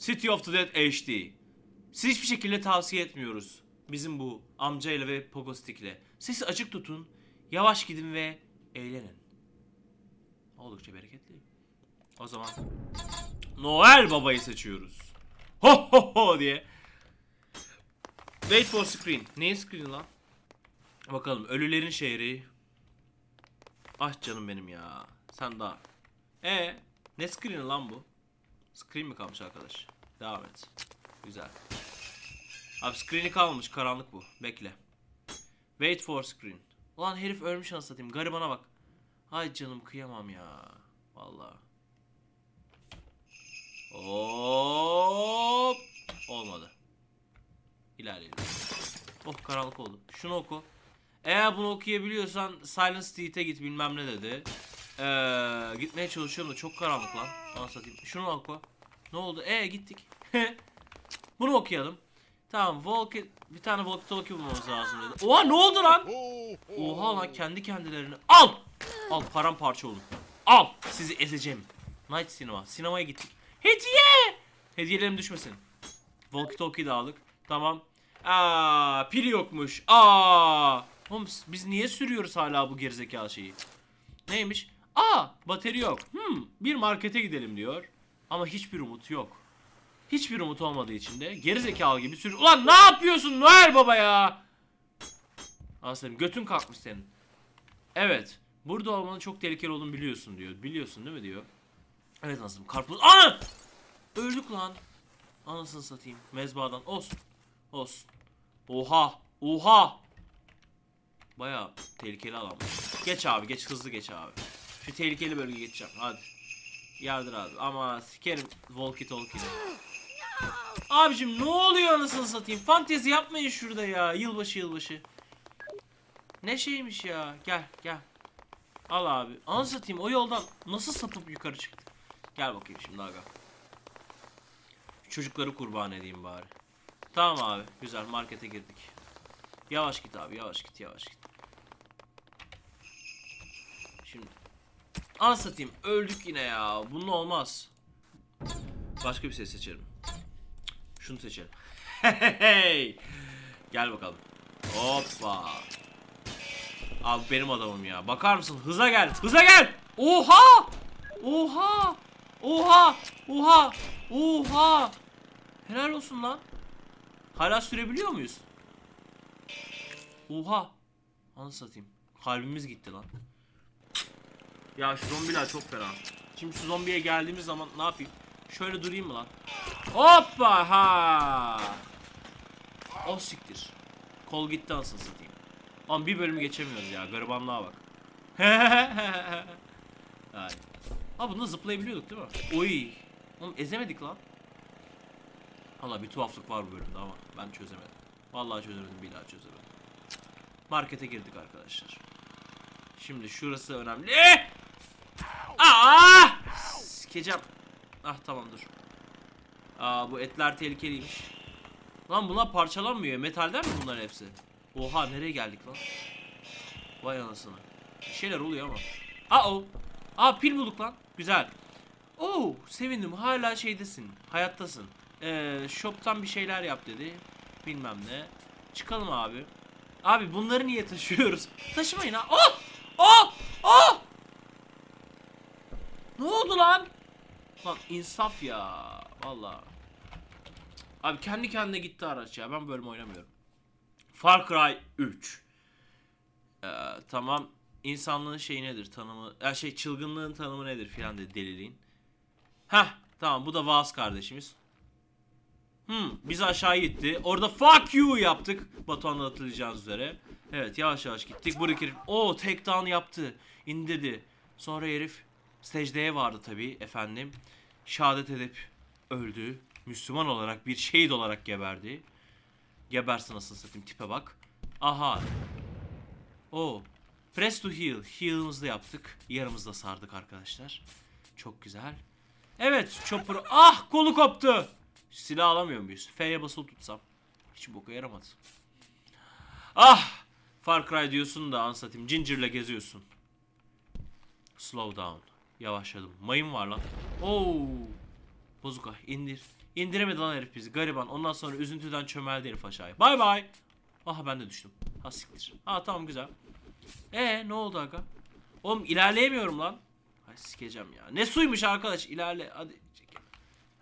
City of the Dead HD. Siz hiçbir şekilde tavsiye etmiyoruz. Bizim bu amcayla ve Pogostik'le. Sesi açık tutun, yavaş gidin ve eğlenin. Oldukça bereketli. O zaman Noel Baba'yı seçiyoruz. Ho ho ho diye. Wait for screen. Neyin screen lan? Bakalım ölülerin şehri. Ah canım benim ya. Sen daha. E ne screen lan bu? Screen mi kalmış arkadaş? Devam et. Güzel. Abi screen'i kalmamış karanlık bu. Bekle. Wait for screen. Ulan herif ölmüş anasını satayım. Garibana bak. Ay canım kıyamam ya. Vallahi. Hop. Olmadı. İlerleyelim. Oh karanlık oldu. Şunu oku. Eğer bunu okuyabiliyorsan Silent Street'e git bilmem ne dedi. Ee, gitmeye çalışıyorum da çok karanlık lan. Anasını satayım. Şunu oku. Ne oldu? Ee gittik. bunu okuyalım. Tamam walkie bir tane walkie talkie bulmamız lazım dedi. Oha ne oldu lan? Oha lan kendi kendilerini. Al! Al paramparça olun. Al! Sizi ezeceğim. Night Cinema. Sinemaya gittik. Hediye! Hediyelerim düşmesin. Walkie talkie de aldık. Tamam. Aa, pil yokmuş. Aa! Oğlum biz niye sürüyoruz hala bu gerizekalı şeyi? Neymiş? Aa, bateri yok. Hmm, bir markete gidelim diyor. Ama hiçbir umut yok. Hiçbir umut olmadığı için de gerizekalı gibi sür... Ulan ne yapıyorsun Noel Baba ya? Aslında götün kalkmış senin. Evet. Burada olmanın çok tehlikeli olduğunu biliyorsun diyor. Biliyorsun değil mi diyor. Evet nasıl? Karpuz. Aa! Öldük lan. Anasını satayım. Mezbahadan. Olsun. Olsun. Oha. Oha. Baya tehlikeli adam. Geç abi geç hızlı geç abi. Şu tehlikeli bölgeye geçeceğim hadi. Yardır abi ama sikerim walkie talkie'ni. Abicim ne oluyor anasını satayım? Fantezi yapmayın şurada ya. Yılbaşı yılbaşı. Ne şeymiş ya. Gel gel. Al abi. Anasını satayım o yoldan nasıl sapıp yukarı çıktık? Gel bakayım şimdi aga. Çocukları kurban edeyim bari. Tamam abi. Güzel markete girdik. Yavaş git abi yavaş git yavaş git. Şimdi. Ana satayım öldük yine ya. Bunun olmaz. Başka bir şey seçelim. Şunu seçelim. Hey! Gel bakalım. Hoppa. Abi benim adamım ya. Bakar mısın? Hıza gel. Hıza gel. Oha! Oha! Oha! Oha! Oha! Helal olsun lan. Hala sürebiliyor muyuz? Oha! Anı satayım. Kalbimiz gitti lan. Ya şu zombiler çok fena. Şimdi şu zombiye geldiğimiz zaman ne yapayım? Şöyle durayım mı lan? Hoppa ha! O siktir. Kol gitti anasını satayım. Ama bir bölüm geçemiyoruz ya. Garibanlığa bak. Ay. Ha bunda zıplayabiliyorduk değil mi? Oy. Oğlum ezemedik lan. Valla bir tuhaflık var bu bölümde ama ben çözemedim. Vallahi çözemedim bir daha çözemedim. Markete girdik arkadaşlar. Şimdi şurası önemli. Aa! Sikeceğim. Ah tamam dur. Aa bu etler tehlikeliymiş. Lan bunlar parçalanmıyor. Metalden mi bunların hepsi? Oha nereye geldik lan? Vay anasını. Bir şeyler oluyor ama. Aa o. Aa pil bulduk lan. Güzel. Oo sevindim hala şeydesin. Hayattasın. Ee, shop'tan bir şeyler yap dedi. Bilmem ne. Çıkalım abi. Abi bunları niye taşıyoruz? Taşımayın ha. Oh! Oh! Oh! Ne oldu lan? Lan insaf ya. Valla. Abi kendi kendine gitti araç ya. Ben bölüm oynamıyorum. Far Cry 3. Ee, tamam. İnsanlığın şeyi nedir? Tanımı. Ya şey çılgınlığın tanımı nedir filan dedi deliliğin. Heh tamam bu da Vaz kardeşimiz. Hmm, biz aşağı gitti. Orada fuck you yaptık. Batuhan'la hatırlayacağınız üzere. Evet yavaş yavaş gittik. Buradaki herif o tek down yaptı. İndirdi. Sonra herif secdeye vardı tabii efendim. Şehadet edip öldü. Müslüman olarak bir şehit olarak geberdi. Gebersin nasıl satayım tipe bak. Aha. O. Press to heal. Heal'ımızı da yaptık. Yarımızda sardık arkadaşlar. Çok güzel. Evet chopper. Ah kolu koptu. Silah alamıyor muyuz? F'ye basılı tutsam. Hiç boka yaramadı. Ah! Far Cry diyorsun da ansatayım. Ginger'la geziyorsun. Slow down. Yavaşladım. Mayın var lan. Oo. Bozuka indir. İndiremedi lan herif bizi gariban. Ondan sonra üzüntüden çömeldi herif aşağıya. Bay bay. Aha ben de düştüm. Ha siktir. Ha tamam güzel. E ne oldu aga? Oğlum ilerleyemiyorum lan. Ay sikeceğim ya. Ne suymuş arkadaş ilerle. Hadi.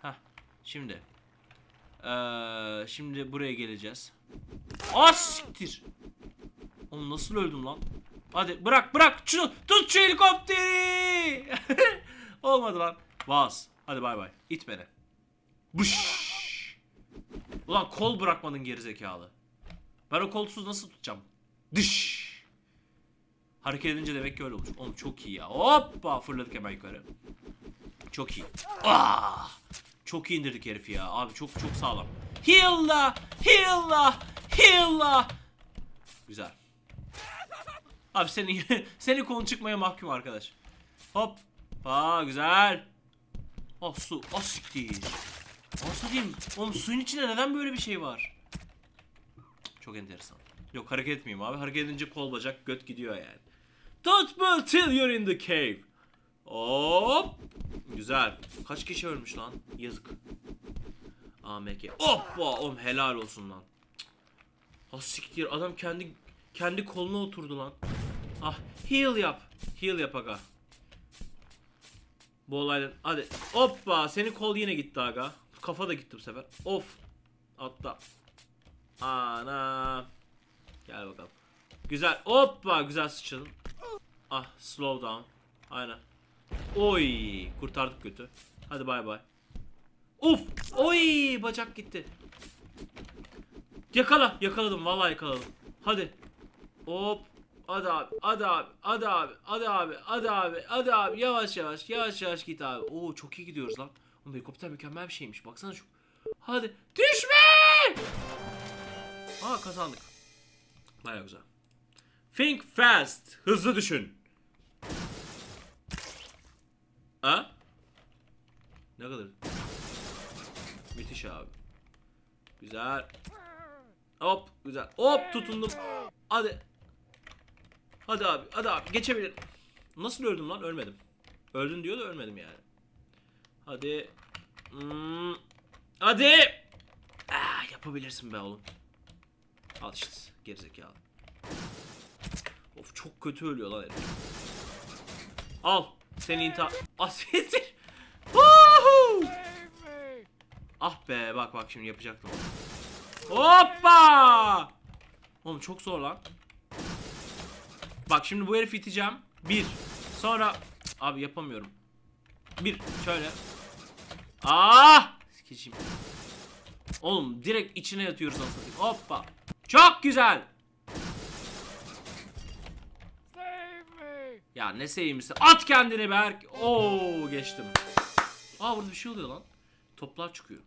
Hah şimdi. Ee, şimdi buraya geleceğiz. Ah siktir. Oğlum nasıl öldüm lan? Hadi bırak bırak şunu tut şu helikopteri. Olmadı lan. Bas. Hadi bay bay. İt beni. Bış. Ulan kol bırakmadın gerizekalı. Ben o kolsuz nasıl tutacağım? Dış. Hareket edince demek ki öyle olmuş. Oğlum çok iyi ya. Hoppa fırladık hemen yukarı. Çok iyi. Ah! Çok iyi indirdik herifi ya. Abi çok çok sağlam. Heal'la! Heal'la! Heal'la! Güzel. Abi senin senin kolun çıkmaya mahkum arkadaş. Hop. Aa güzel. Oh su. Oh siktir. Nasıl diyeyim? Oğlum suyun içinde neden böyle bir şey var? Çok enteresan. Yok hareket etmeyeyim abi. Hareket edince kol bacak göt gidiyor yani. Tutma till you're in the cave. Hop. Güzel. Kaç kişi ölmüş lan? Yazık. AMK. Hoppa. Oğlum helal olsun lan. Ah siktir adam kendi kendi koluna oturdu lan. Ah heal yap. Heal yap aga. Bu olaydan hadi hoppa senin kol yine gitti aga. Kafa da gitti bu sefer. Of. Atla. Ana. Gel bakalım. Güzel. Hoppa güzel sıçradın. Ah slow down. Aynen. Oy kurtardık kötü. Hadi bay bay. Uf! Oy bacak gitti. Yakala, yakaladım vallahi yakaladım. Hadi. Hop. Hadi abi, hadi abi, hadi abi, hadi abi, hadi abi, hadi abi. Yavaş yavaş, yavaş yavaş git abi. Oo çok iyi gidiyoruz lan. Oğlum helikopter mükemmel bir şeymiş. Baksana şu. Hadi. Düşme! Aa kazandık. Baya güzel. Think fast. Hızlı düşün. Ha? Ne kadar? Müthiş abi. Güzel. Hop güzel. Hop tutundum. Hadi. Hadi abi. Hadi abi. Geçebilir. Nasıl öldüm lan? Ölmedim. Öldün diyor da ölmedim yani. Hadi. Hmm. Hadi. Ah, yapabilirsin be oğlum. Al işte. Gerizekalı. Of çok kötü ölüyor lan herif. Al. Seni intihar... Asiktir. Woohoo! Ah be bak bak şimdi yapacaktım. Hoppa! Oğlum çok zor lan. Bak şimdi bu herifi iteceğim. Bir. Sonra abi yapamıyorum. Bir şöyle. Ah! Sikeceğim. Oğlum direkt içine yatıyoruz anasını. Hoppa. Çok güzel. Ya ne sevimlisi. At kendini Berk. Oo geçtim. Aa burada bir şey oluyor lan. Toplar çıkıyor.